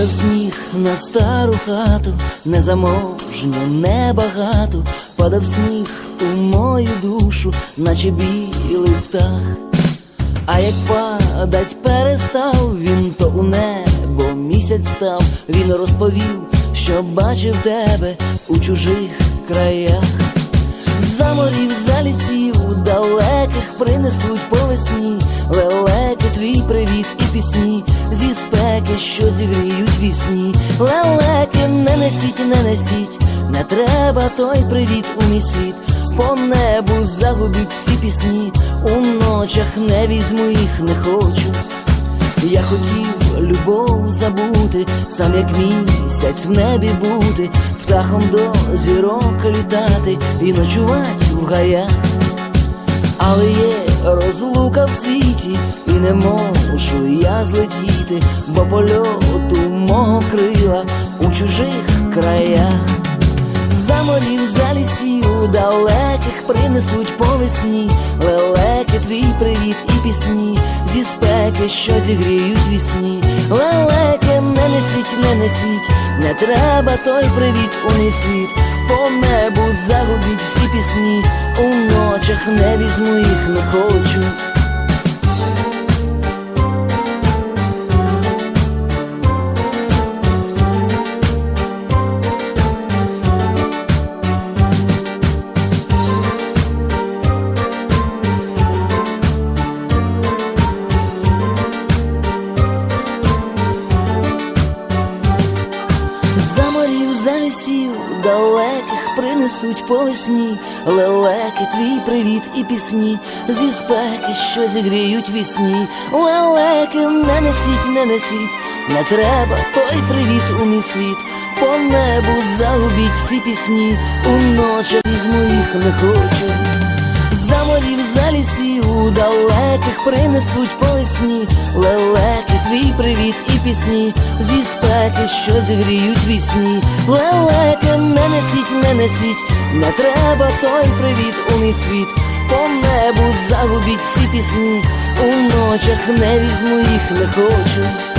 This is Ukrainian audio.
Падав сніг на стару хату, незаможню, небагато, падав сніг у мою душу, наче білий птах. А як падать перестав він, то у небо місяць став, він розповів, що бачив тебе у чужих краях. За морів, за лісів, далеких принесуть по весні Лелеки, твій привіт і пісні, зі спеки, що зігріють вісні. Лелеки, не несіть, не несіть, не треба той привіт у мій світ. По небу загубіть всі пісні, у ночах не візьму їх, не хочу. Я хотів любов забути, сам як місяць в небі бути, птахом до зірок літати і ночувати в гаях. Але є розлука в світі, і не можу я злетіти, бо польоту мого крила у чужих краях. За морів, за лісів далеких принесуть по весні Лелеки, твій привіт і пісні, зі спеки, що зігріють вісні. Лелеки, не несіть, не несіть, не треба той привіт у мій світ. По небу загубіть всі пісні, у ночах не візьму їх, не хочу. Далеких принесуть по весні Лелеки, твій привіт і пісні, зі спеки, що зігріють вісні. Лелеки, не несіть, не несіть, не треба той привіт у мій світ. По небу загубіть всі пісні, у ночах візьму їх не хочу. За морів, за лісів далеких принесуть по весні Лелеки, твій привіт пісні, зі спеки, що зігріють вісні. Лелеки, не несіть, не несіть, не треба той привіт у мій світ. По небу загубіть всі пісні, у ночах не візьму їх, не хочу.